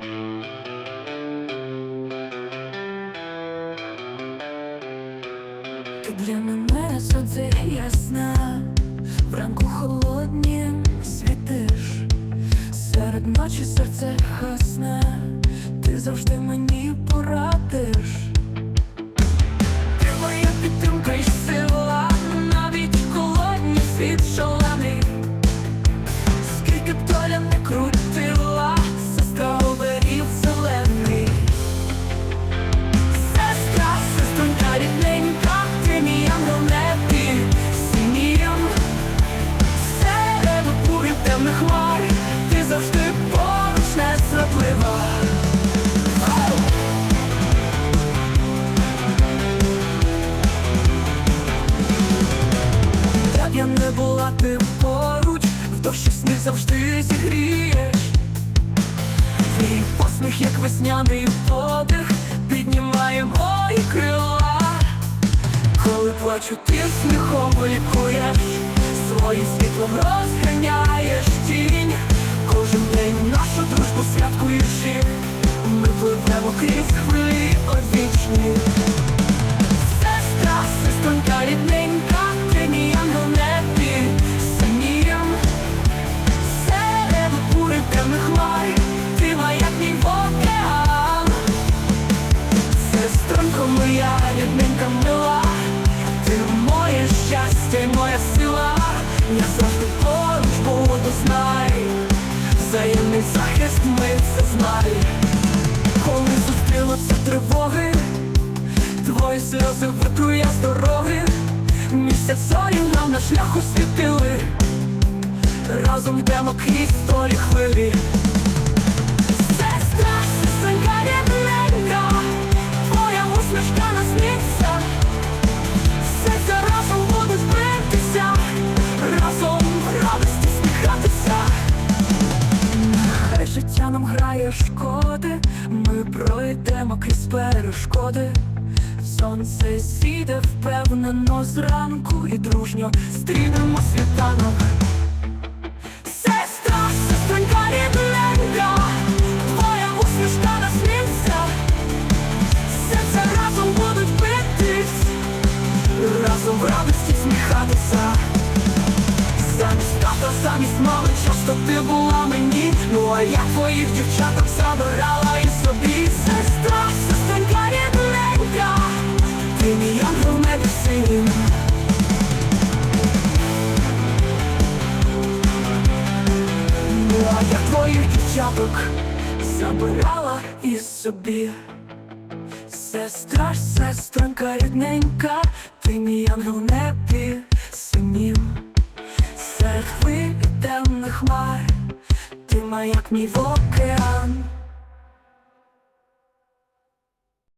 Ти для мене сонце ясна, вранку холоднім світиш, серед ночі серце гасне, ти завжди мені порадиш. Ти моя підтримка і сила, навіть холодні світ завжди зігрієш Твій посміх, як весняний подих, піднімає мої крила. Коли плачу, ти сміхом лікуєш, своїм світлом розганяєш тінь. Кожен день нашу моя, рідненька мила, ти моє щастя моя сила, я завжди поруч буду, знай, взаємний захист ми це знай, коли зустрілися тривоги, твої сльози витру я з дороги, місяць зорі нам на шляху світили. Разом йдемо крізь долі хвилі нам грає шкоди Ми пройдемо крізь перешкоди. Сонце сіде впевнено зранку І дружньо стрінемо світанок Замість мами, часто ти була мені, ну а я твоїх дівчаток забирала і собі. Сестра, сестренька рідненька, ти мій ангел небі. Ну а я твоїх дівчаток забирала і собі Сестра, ж, сестринка рідненька, ти мій ангел небі синів хмар, ти маяк мій в океан